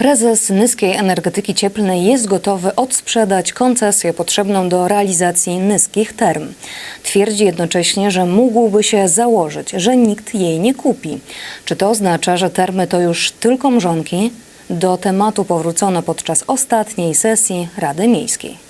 Prezes Nyskiej Energetyki Cieplnej jest gotowy odsprzedać koncesję potrzebną do realizacji nyskich term. Twierdzi jednocześnie, że mógłby się założyć, że nikt jej nie kupi. Czy to oznacza, że termy to już tylko mrzonki? Do tematu powrócono podczas ostatniej sesji Rady Miejskiej.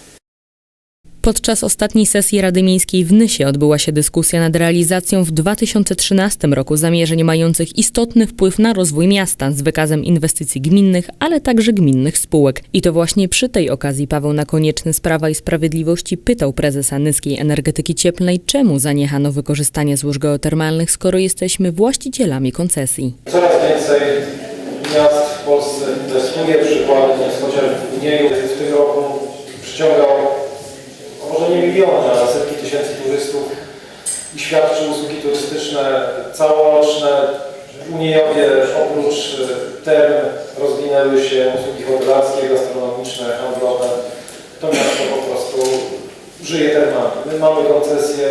Podczas ostatniej sesji Rady Miejskiej w Nysie odbyła się dyskusja nad realizacją w 2013 roku zamierzeń mających istotny wpływ na rozwój miasta z wykazem inwestycji gminnych, ale także gminnych spółek. I to właśnie przy tej okazji Paweł Nakonieczny z Prawa i Sprawiedliwości pytał prezesa Nyskiej Energetyki Cieplnej, czemu zaniechano wykorzystania złóż geotermalnych, skoro jesteśmy właścicielami koncesji. Coraz więcej miast w Polsce inwestuje, jest chociażby w Gnieju w tym roku przyciągał miliony, ale setki tysięcy turystów i świadczy usługi turystyczne całoroczne. W Uniejowie oprócz e, term rozwinęły się usługi hotelarskie, gastronomiczne, handlowe. To miasto po prostu żyje termami. My mamy koncesję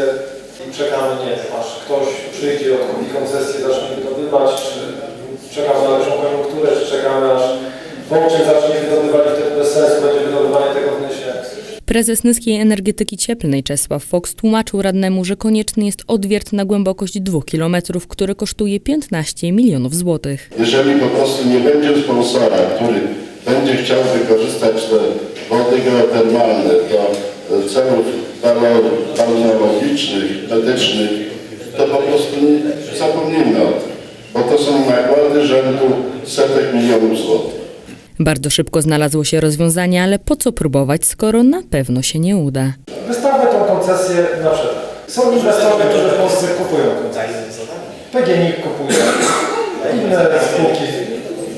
i czekamy, nie wiem, aż ktoś przyjdzie, odkupi koncesję, zacznie wydobywać, czy czekamy na lepszą koniunkturę, czy czekamy aż Wołczyn zacznie wydobywać wtedy bez sensu będzie wydobywanie tego w Nysie. Prezes Nyskiej Energetyki Cieplnej Czesław Fox tłumaczył radnemu, że konieczny jest odwiert na głębokość 2 km, który kosztuje 15 milionów złotych. Jeżeli po prostu nie będzie sponsora, który będzie chciał wykorzystać te wody geotermalne do celów balneologicznych, medycznych, to po prostu zapomnijmy o tym, bo to są nakłady rzędu setek milionów złotych. Bardzo szybko znalazło się rozwiązanie, ale po co próbować, skoro na pewno się nie uda. Wystawmy tą koncesję na przetarg. Są inwestorzy, którzy w Polsce kupują koncesję. PGNiG kupuje, inne spółki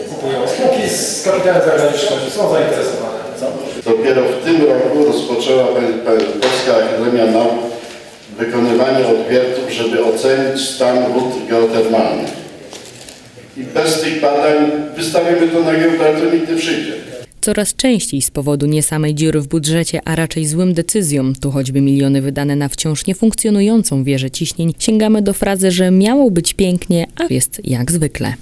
kupują. Spółki z kapitałem zagranicznym są zainteresowane. Dopiero w tym roku rozpoczęła Polska Akademia Nauk wykonywanie odwiertów, żeby ocenić stan wód geotermalnych. I bez tych badań wystawimy to na giełdę, to nie przyjdzie. Coraz częściej z powodu nie samej dziury w budżecie, a raczej złym decyzjom, tu choćby miliony wydane na wciąż niefunkcjonującą wieżę ciśnień, sięgamy do frazy, że miało być pięknie, a jest jak zwykle.